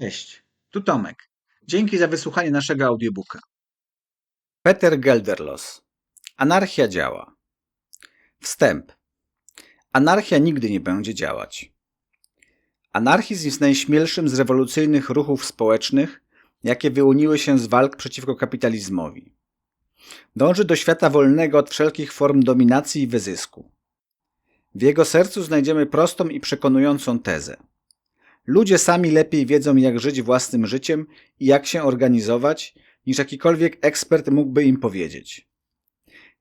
Cześć, tu Tomek. Dzięki za wysłuchanie naszego audiobooka. Peter Gelderlos. Anarchia działa. Wstęp. Anarchia nigdy nie będzie działać. Anarchizm jest najśmielszym z rewolucyjnych ruchów społecznych, jakie wyłoniły się z walk przeciwko kapitalizmowi. Dąży do świata wolnego od wszelkich form dominacji i wyzysku. W jego sercu znajdziemy prostą i przekonującą tezę. Ludzie sami lepiej wiedzą, jak żyć własnym życiem i jak się organizować, niż jakikolwiek ekspert mógłby im powiedzieć.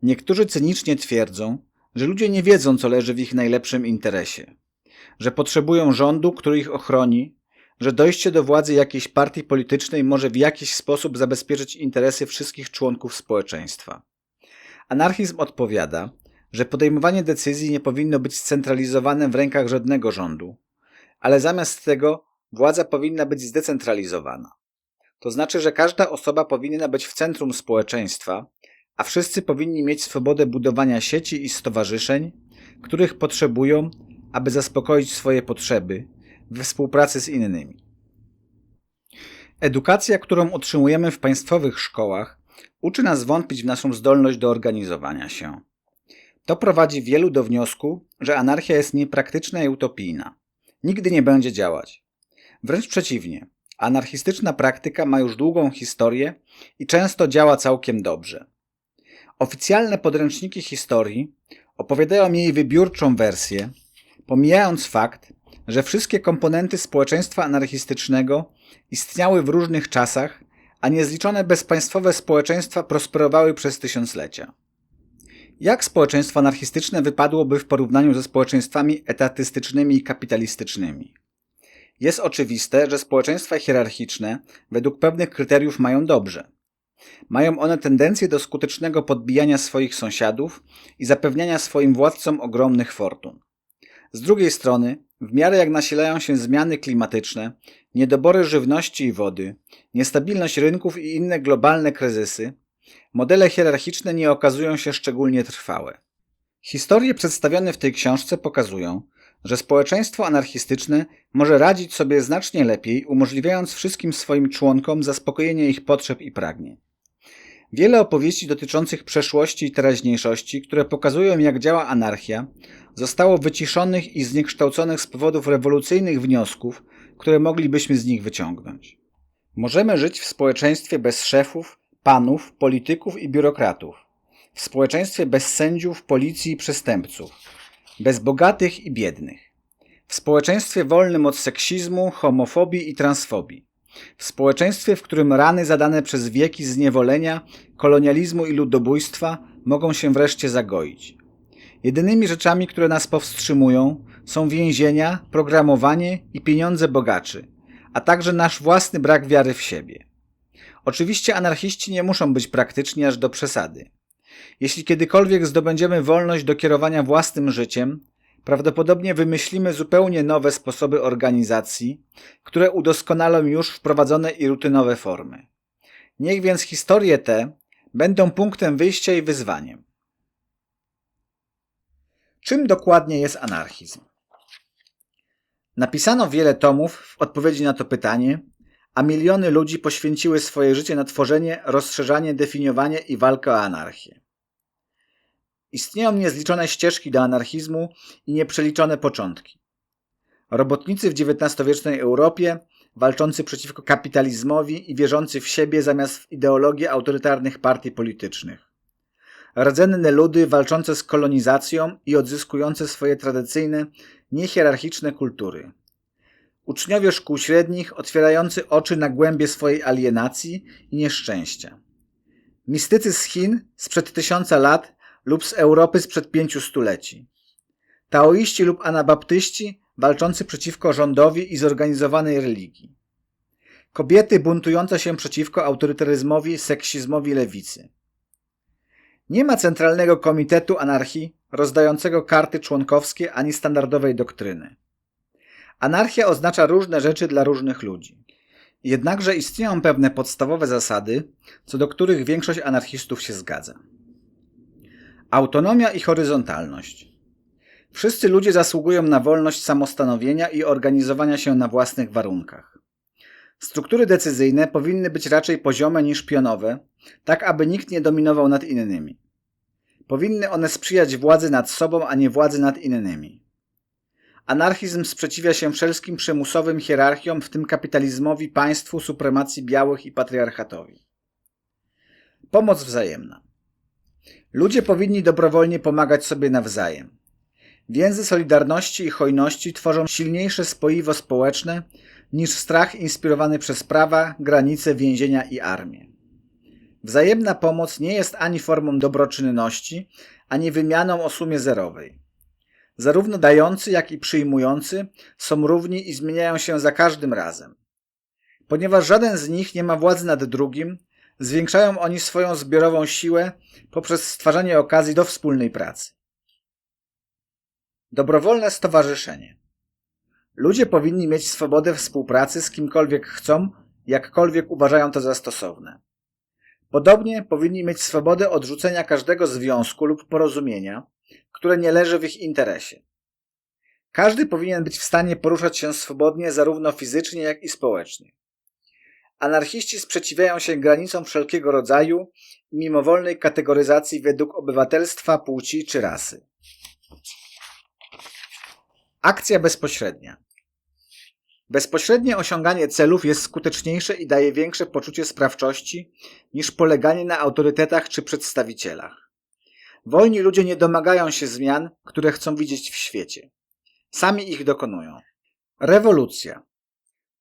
Niektórzy cynicznie twierdzą, że ludzie nie wiedzą, co leży w ich najlepszym interesie, że potrzebują rządu, który ich ochroni, że dojście do władzy jakiejś partii politycznej może w jakiś sposób zabezpieczyć interesy wszystkich członków społeczeństwa. Anarchizm odpowiada, że podejmowanie decyzji nie powinno być scentralizowane w rękach żadnego rządu, ale zamiast tego władza powinna być zdecentralizowana. To znaczy, że każda osoba powinna być w centrum społeczeństwa, a wszyscy powinni mieć swobodę budowania sieci i stowarzyszeń, których potrzebują, aby zaspokoić swoje potrzeby we współpracy z innymi. Edukacja, którą otrzymujemy w państwowych szkołach, uczy nas wątpić w naszą zdolność do organizowania się. To prowadzi wielu do wniosku, że anarchia jest niepraktyczna i utopijna. Nigdy nie będzie działać. Wręcz przeciwnie, anarchistyczna praktyka ma już długą historię i często działa całkiem dobrze. Oficjalne podręczniki historii opowiadają jej wybiórczą wersję, pomijając fakt, że wszystkie komponenty społeczeństwa anarchistycznego istniały w różnych czasach, a niezliczone bezpaństwowe społeczeństwa prosperowały przez tysiąclecia. Jak społeczeństwo anarchistyczne wypadłoby w porównaniu ze społeczeństwami etatystycznymi i kapitalistycznymi? Jest oczywiste, że społeczeństwa hierarchiczne według pewnych kryteriów mają dobrze. Mają one tendencję do skutecznego podbijania swoich sąsiadów i zapewniania swoim władcom ogromnych fortun. Z drugiej strony, w miarę jak nasilają się zmiany klimatyczne, niedobory żywności i wody, niestabilność rynków i inne globalne kryzysy, modele hierarchiczne nie okazują się szczególnie trwałe. Historie przedstawione w tej książce pokazują, że społeczeństwo anarchistyczne może radzić sobie znacznie lepiej, umożliwiając wszystkim swoim członkom zaspokojenie ich potrzeb i pragnień. Wiele opowieści dotyczących przeszłości i teraźniejszości, które pokazują jak działa anarchia, zostało wyciszonych i zniekształconych z powodów rewolucyjnych wniosków, które moglibyśmy z nich wyciągnąć. Możemy żyć w społeczeństwie bez szefów, panów, polityków i biurokratów, w społeczeństwie bez sędziów, policji i przestępców, bez bogatych i biednych, w społeczeństwie wolnym od seksizmu, homofobii i transfobii, w społeczeństwie, w którym rany zadane przez wieki zniewolenia, kolonializmu i ludobójstwa mogą się wreszcie zagoić. Jedynymi rzeczami, które nas powstrzymują, są więzienia, programowanie i pieniądze bogaczy, a także nasz własny brak wiary w siebie. Oczywiście anarchiści nie muszą być praktyczni aż do przesady. Jeśli kiedykolwiek zdobędziemy wolność do kierowania własnym życiem, prawdopodobnie wymyślimy zupełnie nowe sposoby organizacji, które udoskonalą już wprowadzone i rutynowe formy. Niech więc historie te będą punktem wyjścia i wyzwaniem. Czym dokładnie jest anarchizm? Napisano wiele tomów w odpowiedzi na to pytanie, a miliony ludzi poświęciły swoje życie na tworzenie, rozszerzanie, definiowanie i walkę o anarchię. Istnieją niezliczone ścieżki do anarchizmu i nieprzeliczone początki. Robotnicy w XIX-wiecznej Europie, walczący przeciwko kapitalizmowi i wierzący w siebie zamiast w ideologię autorytarnych partii politycznych. Rdzenne ludy walczące z kolonizacją i odzyskujące swoje tradycyjne, niehierarchiczne kultury. Uczniowie szkół średnich otwierający oczy na głębie swojej alienacji i nieszczęścia. Mistycy z Chin sprzed tysiąca lat lub z Europy sprzed pięciu stuleci. Taoiści lub anabaptyści walczący przeciwko rządowi i zorganizowanej religii. Kobiety buntujące się przeciwko autorytaryzmowi, seksizmowi lewicy. Nie ma centralnego komitetu anarchii rozdającego karty członkowskie ani standardowej doktryny. Anarchia oznacza różne rzeczy dla różnych ludzi. Jednakże istnieją pewne podstawowe zasady, co do których większość anarchistów się zgadza. Autonomia i horyzontalność. Wszyscy ludzie zasługują na wolność samostanowienia i organizowania się na własnych warunkach. Struktury decyzyjne powinny być raczej poziome niż pionowe, tak aby nikt nie dominował nad innymi. Powinny one sprzyjać władzy nad sobą, a nie władzy nad innymi. Anarchizm sprzeciwia się wszelkim przymusowym hierarchiom, w tym kapitalizmowi, państwu, supremacji białych i patriarchatowi. Pomoc wzajemna. Ludzie powinni dobrowolnie pomagać sobie nawzajem. Więzy solidarności i hojności tworzą silniejsze spoiwo społeczne niż strach inspirowany przez prawa, granice, więzienia i armię. Wzajemna pomoc nie jest ani formą dobroczynności, ani wymianą o sumie zerowej. Zarówno dający, jak i przyjmujący są równi i zmieniają się za każdym razem. Ponieważ żaden z nich nie ma władzy nad drugim, zwiększają oni swoją zbiorową siłę poprzez stwarzanie okazji do wspólnej pracy. Dobrowolne stowarzyszenie. Ludzie powinni mieć swobodę współpracy z kimkolwiek chcą, jakkolwiek uważają to za stosowne. Podobnie powinni mieć swobodę odrzucenia każdego związku lub porozumienia, które nie leży w ich interesie. Każdy powinien być w stanie poruszać się swobodnie zarówno fizycznie, jak i społecznie. Anarchiści sprzeciwiają się granicom wszelkiego rodzaju i mimowolnej kategoryzacji według obywatelstwa, płci czy rasy. Akcja bezpośrednia. Bezpośrednie osiąganie celów jest skuteczniejsze i daje większe poczucie sprawczości niż poleganie na autorytetach czy przedstawicielach. Wolni ludzie nie domagają się zmian, które chcą widzieć w świecie. Sami ich dokonują. Rewolucja.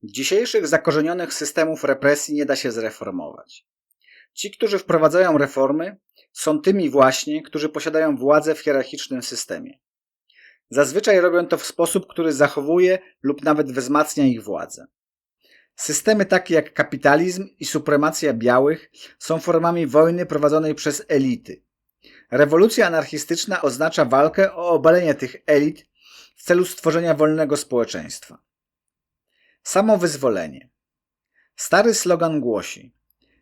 Dzisiejszych zakorzenionych systemów represji nie da się zreformować. Ci, którzy wprowadzają reformy, są tymi właśnie, którzy posiadają władzę w hierarchicznym systemie. Zazwyczaj robią to w sposób, który zachowuje lub nawet wzmacnia ich władzę. Systemy takie jak kapitalizm i supremacja białych są formami wojny prowadzonej przez elity. Rewolucja anarchistyczna oznacza walkę o obalenie tych elit w celu stworzenia wolnego społeczeństwa. Samowyzwolenie. Stary slogan głosi: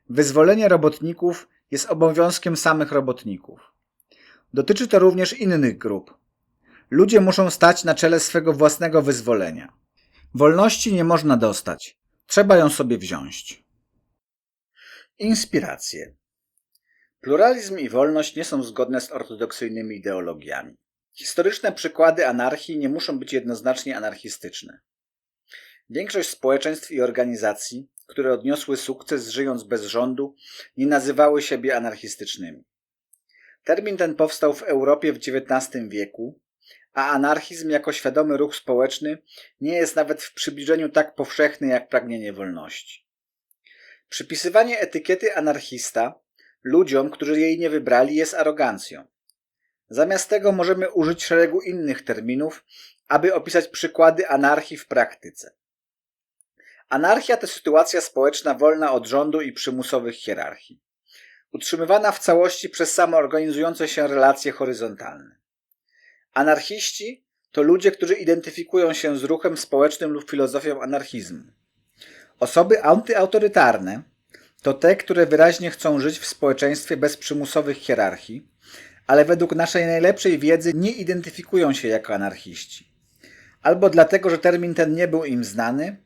Wyzwolenie robotników jest obowiązkiem samych robotników. Dotyczy to również innych grup, Ludzie muszą stać na czele swego własnego wyzwolenia. Wolności nie można dostać. Trzeba ją sobie wziąć. Inspiracje. Pluralizm i wolność nie są zgodne z ortodoksyjnymi ideologiami. Historyczne przykłady anarchii nie muszą być jednoznacznie anarchistyczne. Większość społeczeństw i organizacji, które odniosły sukces żyjąc bez rządu, nie nazywały siebie anarchistycznymi. Termin ten powstał w Europie w XIX wieku a anarchizm jako świadomy ruch społeczny nie jest nawet w przybliżeniu tak powszechny jak pragnienie wolności. Przypisywanie etykiety anarchista ludziom, którzy jej nie wybrali, jest arogancją. Zamiast tego możemy użyć szeregu innych terminów, aby opisać przykłady anarchii w praktyce. Anarchia to sytuacja społeczna wolna od rządu i przymusowych hierarchii, utrzymywana w całości przez samoorganizujące się relacje horyzontalne. Anarchiści to ludzie, którzy identyfikują się z ruchem społecznym lub filozofią anarchizmu. Osoby antyautorytarne to te, które wyraźnie chcą żyć w społeczeństwie bez przymusowych hierarchii, ale według naszej najlepszej wiedzy nie identyfikują się jako anarchiści. Albo dlatego, że termin ten nie był im znany,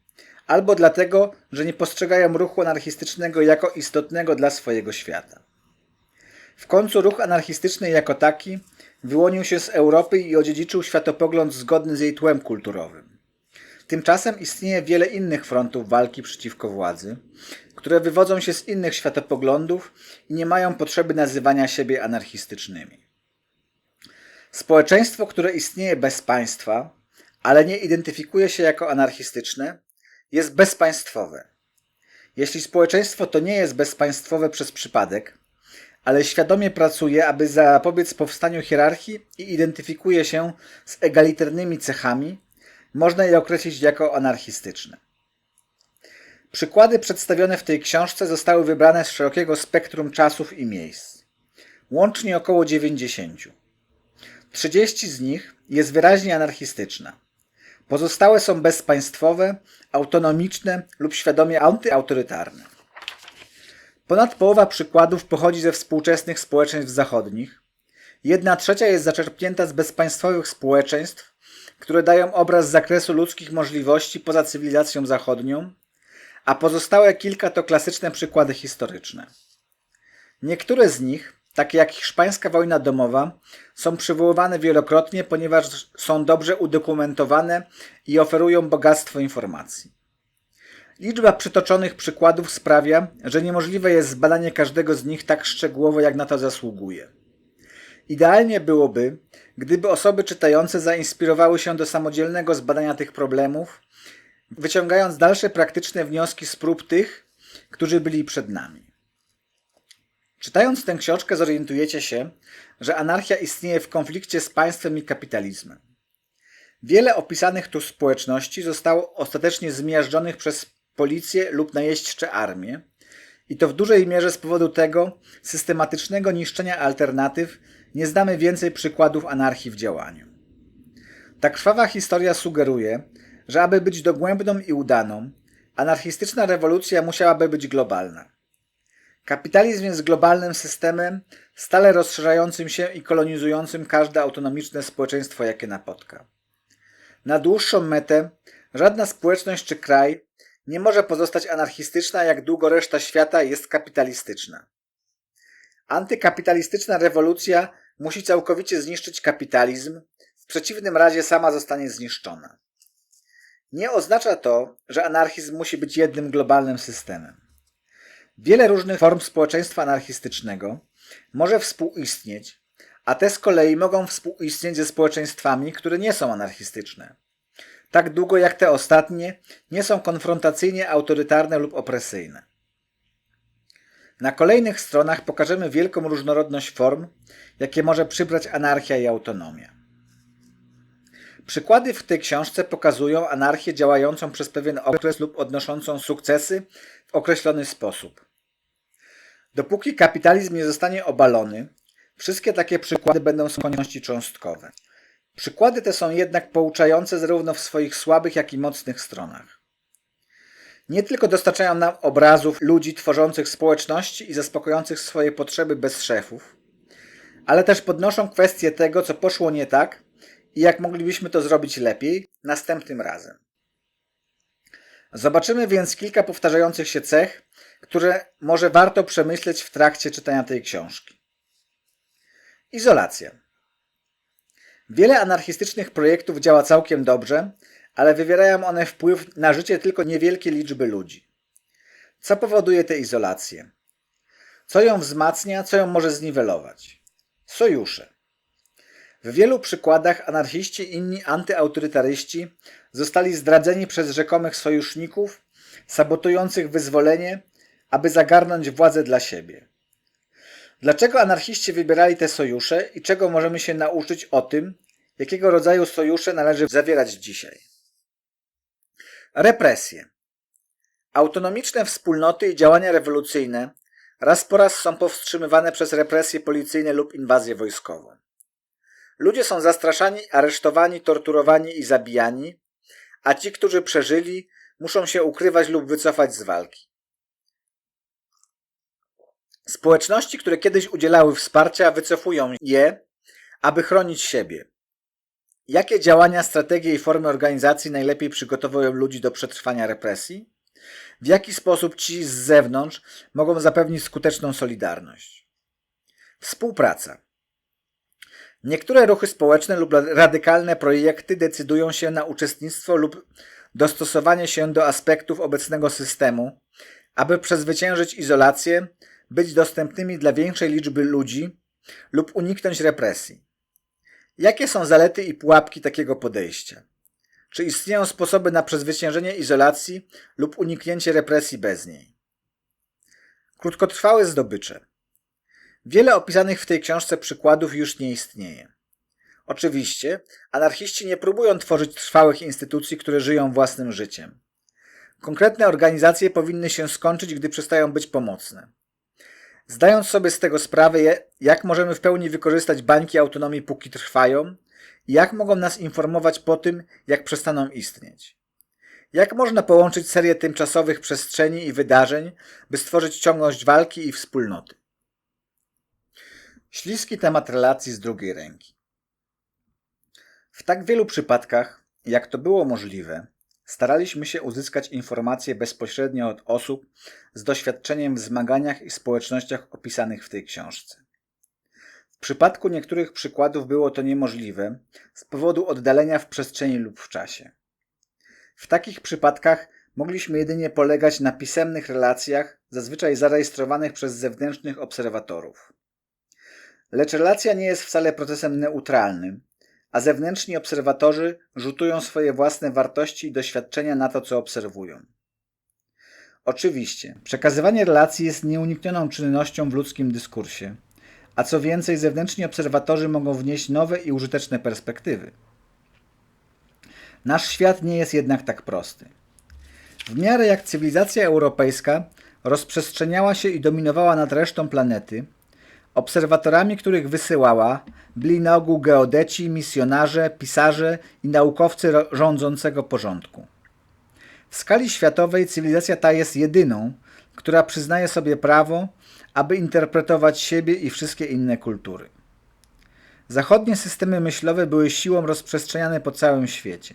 albo dlatego, że nie postrzegają ruchu anarchistycznego jako istotnego dla swojego świata. W końcu ruch anarchistyczny jako taki wyłonił się z Europy i odziedziczył światopogląd zgodny z jej tłem kulturowym. Tymczasem istnieje wiele innych frontów walki przeciwko władzy, które wywodzą się z innych światopoglądów i nie mają potrzeby nazywania siebie anarchistycznymi. Społeczeństwo, które istnieje bez państwa, ale nie identyfikuje się jako anarchistyczne, jest bezpaństwowe. Jeśli społeczeństwo to nie jest bezpaństwowe przez przypadek, ale świadomie pracuje, aby zapobiec powstaniu hierarchii i identyfikuje się z egalitarnymi cechami, można je określić jako anarchistyczne. Przykłady przedstawione w tej książce zostały wybrane z szerokiego spektrum czasów i miejsc. Łącznie około 90. 30 z nich jest wyraźnie anarchistyczna. Pozostałe są bezpaństwowe, autonomiczne lub świadomie antyautorytarne. Ponad połowa przykładów pochodzi ze współczesnych społeczeństw zachodnich. Jedna trzecia jest zaczerpnięta z bezpaństwowych społeczeństw, które dają obraz zakresu ludzkich możliwości poza cywilizacją zachodnią, a pozostałe kilka to klasyczne przykłady historyczne. Niektóre z nich, takie jak hiszpańska wojna domowa, są przywoływane wielokrotnie, ponieważ są dobrze udokumentowane i oferują bogactwo informacji. Liczba przytoczonych przykładów sprawia, że niemożliwe jest zbadanie każdego z nich tak szczegółowo, jak na to zasługuje. Idealnie byłoby, gdyby osoby czytające zainspirowały się do samodzielnego zbadania tych problemów, wyciągając dalsze praktyczne wnioski z prób tych, którzy byli przed nami. Czytając tę książkę zorientujecie się, że anarchia istnieje w konflikcie z państwem i kapitalizmem. Wiele opisanych tu społeczności zostało ostatecznie zmiażdżonych przez policję lub najeźdźcze armię, i to w dużej mierze z powodu tego systematycznego niszczenia alternatyw nie znamy więcej przykładów anarchii w działaniu. Ta krwawa historia sugeruje, że aby być dogłębną i udaną, anarchistyczna rewolucja musiałaby być globalna. Kapitalizm jest globalnym systemem, stale rozszerzającym się i kolonizującym każde autonomiczne społeczeństwo, jakie napotka. Na dłuższą metę żadna społeczność czy kraj nie może pozostać anarchistyczna, jak długo reszta świata jest kapitalistyczna. Antykapitalistyczna rewolucja musi całkowicie zniszczyć kapitalizm, w przeciwnym razie sama zostanie zniszczona. Nie oznacza to, że anarchizm musi być jednym globalnym systemem. Wiele różnych form społeczeństwa anarchistycznego może współistnieć, a te z kolei mogą współistnieć ze społeczeństwami, które nie są anarchistyczne. Tak długo jak te ostatnie nie są konfrontacyjnie autorytarne lub opresyjne. Na kolejnych stronach pokażemy wielką różnorodność form, jakie może przybrać anarchia i autonomia. Przykłady w tej książce pokazują anarchię działającą przez pewien okres lub odnoszącą sukcesy w określony sposób. Dopóki kapitalizm nie zostanie obalony, wszystkie takie przykłady będą z konieczności cząstkowe. Przykłady te są jednak pouczające zarówno w swoich słabych, jak i mocnych stronach. Nie tylko dostarczają nam obrazów ludzi tworzących społeczności i zaspokojących swoje potrzeby bez szefów, ale też podnoszą kwestię tego, co poszło nie tak i jak moglibyśmy to zrobić lepiej następnym razem. Zobaczymy więc kilka powtarzających się cech, które może warto przemyśleć w trakcie czytania tej książki. Izolacja. Wiele anarchistycznych projektów działa całkiem dobrze, ale wywierają one wpływ na życie tylko niewielkiej liczby ludzi. Co powoduje tę izolację? Co ją wzmacnia, co ją może zniwelować? Sojusze. W wielu przykładach anarchiści i inni antyautorytaryści zostali zdradzeni przez rzekomych sojuszników, sabotujących wyzwolenie, aby zagarnąć władzę dla siebie. Dlaczego anarchiści wybierali te sojusze i czego możemy się nauczyć o tym, jakiego rodzaju sojusze należy zawierać dzisiaj? Represje. Autonomiczne wspólnoty i działania rewolucyjne raz po raz są powstrzymywane przez represje policyjne lub inwazję wojskową. Ludzie są zastraszani, aresztowani, torturowani i zabijani, a ci, którzy przeżyli, muszą się ukrywać lub wycofać z walki. Społeczności, które kiedyś udzielały wsparcia, wycofują je, aby chronić siebie. Jakie działania, strategie i formy organizacji najlepiej przygotowują ludzi do przetrwania represji? W jaki sposób ci z zewnątrz mogą zapewnić skuteczną solidarność? Współpraca. Niektóre ruchy społeczne lub radykalne projekty decydują się na uczestnictwo lub dostosowanie się do aspektów obecnego systemu, aby przezwyciężyć izolację, być dostępnymi dla większej liczby ludzi lub uniknąć represji. Jakie są zalety i pułapki takiego podejścia? Czy istnieją sposoby na przezwyciężenie izolacji lub uniknięcie represji bez niej? Krótkotrwałe zdobycze. Wiele opisanych w tej książce przykładów już nie istnieje. Oczywiście, anarchiści nie próbują tworzyć trwałych instytucji, które żyją własnym życiem. Konkretne organizacje powinny się skończyć, gdy przestają być pomocne. Zdając sobie z tego sprawę, jak możemy w pełni wykorzystać bańki autonomii, póki trwają, i jak mogą nas informować po tym, jak przestaną istnieć. Jak można połączyć serię tymczasowych przestrzeni i wydarzeń, by stworzyć ciągłość walki i wspólnoty? Śliski temat relacji z drugiej ręki. W tak wielu przypadkach, jak to było możliwe, staraliśmy się uzyskać informacje bezpośrednio od osób z doświadczeniem w zmaganiach i społecznościach opisanych w tej książce. W przypadku niektórych przykładów było to niemożliwe z powodu oddalenia w przestrzeni lub w czasie. W takich przypadkach mogliśmy jedynie polegać na pisemnych relacjach, zazwyczaj zarejestrowanych przez zewnętrznych obserwatorów. Lecz relacja nie jest wcale procesem neutralnym, a zewnętrzni obserwatorzy rzutują swoje własne wartości i doświadczenia na to, co obserwują. Oczywiście, przekazywanie relacji jest nieuniknioną czynnością w ludzkim dyskursie, a co więcej, zewnętrzni obserwatorzy mogą wnieść nowe i użyteczne perspektywy. Nasz świat nie jest jednak tak prosty. W miarę jak cywilizacja europejska rozprzestrzeniała się i dominowała nad resztą planety, obserwatorami, których wysyłała, byli na ogół geodeci, misjonarze, pisarze i naukowcy rządzącego porządku. W skali światowej cywilizacja ta jest jedyną, która przyznaje sobie prawo, aby interpretować siebie i wszystkie inne kultury. Zachodnie systemy myślowe były siłą rozprzestrzeniane po całym świecie.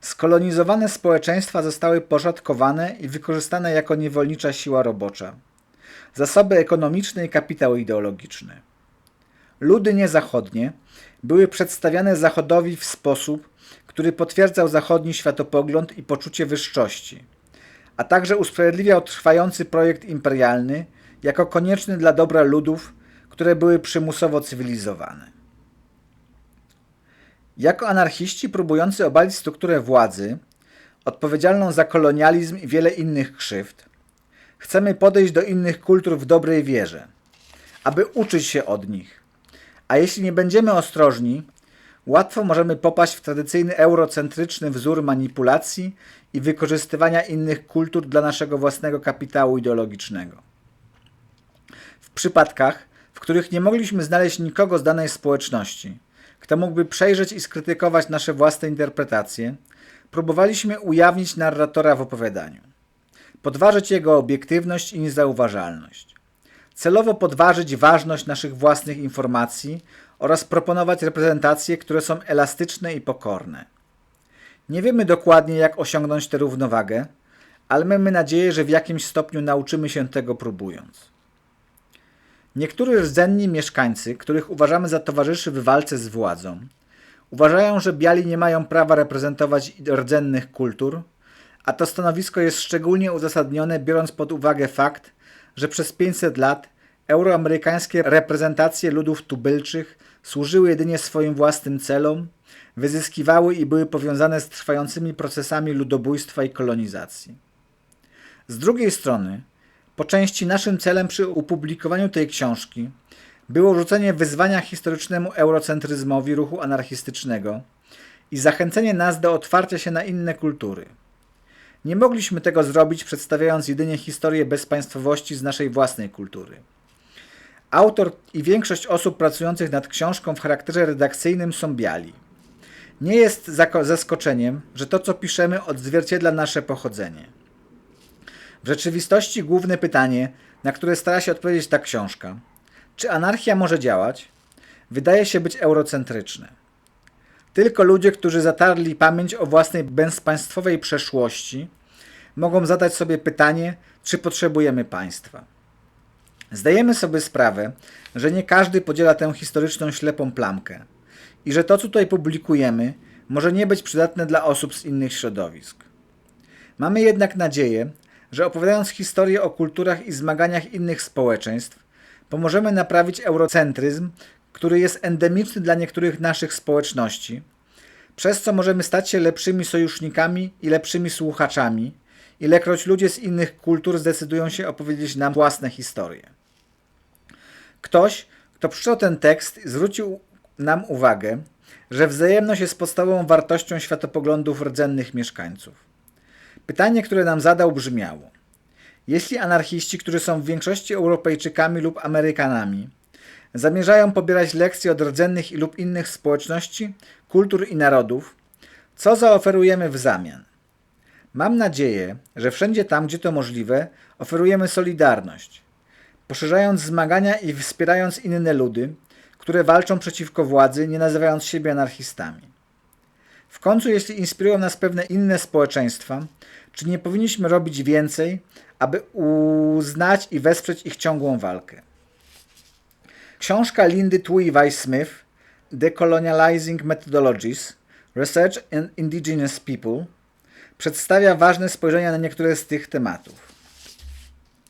Skolonizowane społeczeństwa zostały pożadkowane i wykorzystane jako niewolnicza siła robocza. Zasoby ekonomiczne i kapitał ideologiczny. Ludy niezachodnie były przedstawiane Zachodowi w sposób, który potwierdzał zachodni światopogląd i poczucie wyższości, a także usprawiedliwiał trwający projekt imperialny jako konieczny dla dobra ludów, które były przymusowo cywilizowane. Jako anarchiści próbujący obalić strukturę władzy, odpowiedzialną za kolonializm i wiele innych krzywd, chcemy podejść do innych kultur w dobrej wierze, aby uczyć się od nich. A jeśli nie będziemy ostrożni, łatwo możemy popaść w tradycyjny eurocentryczny wzór manipulacji i wykorzystywania innych kultur dla naszego własnego kapitału ideologicznego. W przypadkach, w których nie mogliśmy znaleźć nikogo z danej społeczności, kto mógłby przejrzeć i skrytykować nasze własne interpretacje, próbowaliśmy ujawnić narratora w opowiadaniu, podważyć jego obiektywność i niezauważalność, celowo podważyć ważność naszych własnych informacji oraz proponować reprezentacje, które są elastyczne i pokorne. Nie wiemy dokładnie, jak osiągnąć tę równowagę, ale mamy nadzieję, że w jakimś stopniu nauczymy się tego próbując. Niektórzy rdzenni mieszkańcy, których uważamy za towarzyszy w walce z władzą, uważają, że biali nie mają prawa reprezentować rdzennych kultur, a to stanowisko jest szczególnie uzasadnione biorąc pod uwagę fakt, że przez 500 lat euroamerykańskie reprezentacje ludów tubylczych służyły jedynie swoim własnym celom, wyzyskiwały i były powiązane z trwającymi procesami ludobójstwa i kolonizacji. Z drugiej strony, po części naszym celem przy opublikowaniu tej książki było rzucenie wyzwania historycznemu eurocentryzmowi ruchu anarchistycznego i zachęcenie nas do otwarcia się na inne kultury. Nie mogliśmy tego zrobić przedstawiając jedynie historię bezpaństwowości z naszej własnej kultury. Autor i większość osób pracujących nad książką w charakterze redakcyjnym są biali. Nie jest zaskoczeniem, że to, co piszemy, odzwierciedla nasze pochodzenie. W rzeczywistości główne pytanie, na które stara się odpowiedzieć ta książka, czy anarchia może działać, wydaje się być eurocentryczne. Tylko ludzie, którzy zatarli pamięć o własnej bezpaństwowej przeszłości, mogą zadać sobie pytanie, czy potrzebujemy państwa. Zdajemy sobie sprawę, że nie każdy podziela tę historyczną ślepą plamkę i że to, co tutaj publikujemy, może nie być przydatne dla osób z innych środowisk. Mamy jednak nadzieję, że opowiadając historię o kulturach i zmaganiach innych społeczeństw, pomożemy naprawić eurocentryzm, który jest endemiczny dla niektórych naszych społeczności, przez co możemy stać się lepszymi sojusznikami i lepszymi słuchaczami, ilekroć ludzie z innych kultur zdecydują się opowiedzieć nam własne historie. Ktoś, kto przeczytał ten tekst, zwrócił nam uwagę, że wzajemność jest podstawową wartością światopoglądów rdzennych mieszkańców. Pytanie, które nam zadał, brzmiało: Jeśli anarchiści, którzy są w większości Europejczykami lub Amerykanami, zamierzają pobierać lekcje od rdzennych lub innych społeczności, kultur i narodów, co zaoferujemy w zamian? Mam nadzieję, że wszędzie tam, gdzie to możliwe, oferujemy solidarność, poszerzając zmagania i wspierając inne ludy, które walczą przeciwko władzy, nie nazywając siebie anarchistami. W końcu, jeśli inspirują nas pewne inne społeczeństwa, czy nie powinniśmy robić więcej, aby uznać i wesprzeć ich ciągłą walkę? Książka Lindy Tui Weiss-Smith Decolonializing Methodologies Research in Indigenous People przedstawia ważne spojrzenia na niektóre z tych tematów.